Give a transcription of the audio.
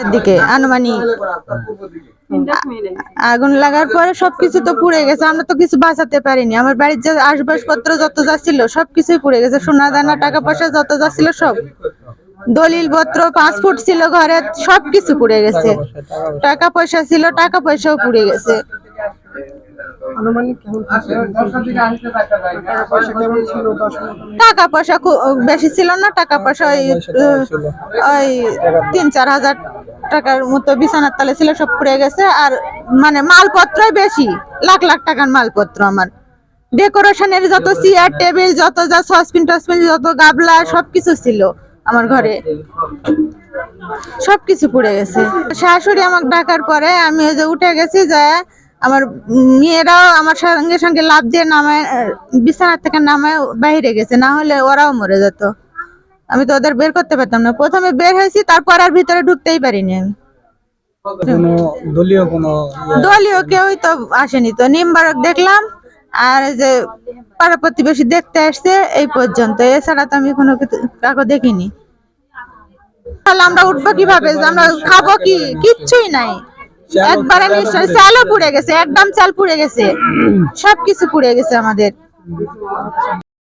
এর দিকে আনুমানিক। আগুন লাগার পরে সবকিছু তো পুড়ে গেছে আমরা তো কিছু বাঁচাতে পারিনি। আমার বাড়ির যে আসবাবপত্র যত যা ছিল সবকিছুই পুড়ে গেছে। সোনা দানা টাকা পয়সা যত যা ছিল সব। দলিল পত্র পাঁচ ফুট ছিল ঘরে সবকিছু পুড়ে গেছে। টাকা পয়সা ছিল টাকা পয়সাও পুড়ে গেছে। আনুমানিক কেমন টাকা পয়সা কেমন ছিল টাকা? পয়সা খুব বেশি ছিল না টাকা পয়সা ওই ওই তিন চার হাজার টাকার মতো বিছানার তালে ছিল সব পুড়ে গেছে। আর মানে মালপত্রই বেশি লাখ লাখ টাকার মালপত্র আমার। ডেকোরেশনের যত চেয়ার টেবিল যত যা সসপিন টসপিন যত গাবলা সবকিছু ছিল আমার ঘরে। সবকিছু পুড়ে গেছে। শাশুড়ি আমাকে ডাকার পরে আমি ওই যে উঠে গেছি যে আমার মেয়েরাও আমার সঙ্গে সঙ্গে লাভ দিয়ে নামায় বিছানার থেকে নামায় বাইরে গেছে না হলে ওরাও মরে যেত। আমি তো ওদের বের করতে পারতাম না। প্রথমে বের হয়েছি তারপর আর ভিতরে ঢুকতেই পারিনি আমি। দলীয় ইয়ে? দলীয় কেউই তো আসেনি তো। নিমবারক দেখলাম আর যে পাড়া প্রতিবেশী দেখতে আসছে এই পর্যন্ত। এছাড়া তো আমি কোনো কিছু- কাউকে দেখিনি। তাহলে আমরা উঠবো কীভাবে? আমরা খাব কি? কিচ্ছুই নাই। একবারে নিশ্চয় চালও পুড়ে গেছে একদম চাল পুড়ে গেছে। সবকিছু পুড়ে গেছে আমাদের।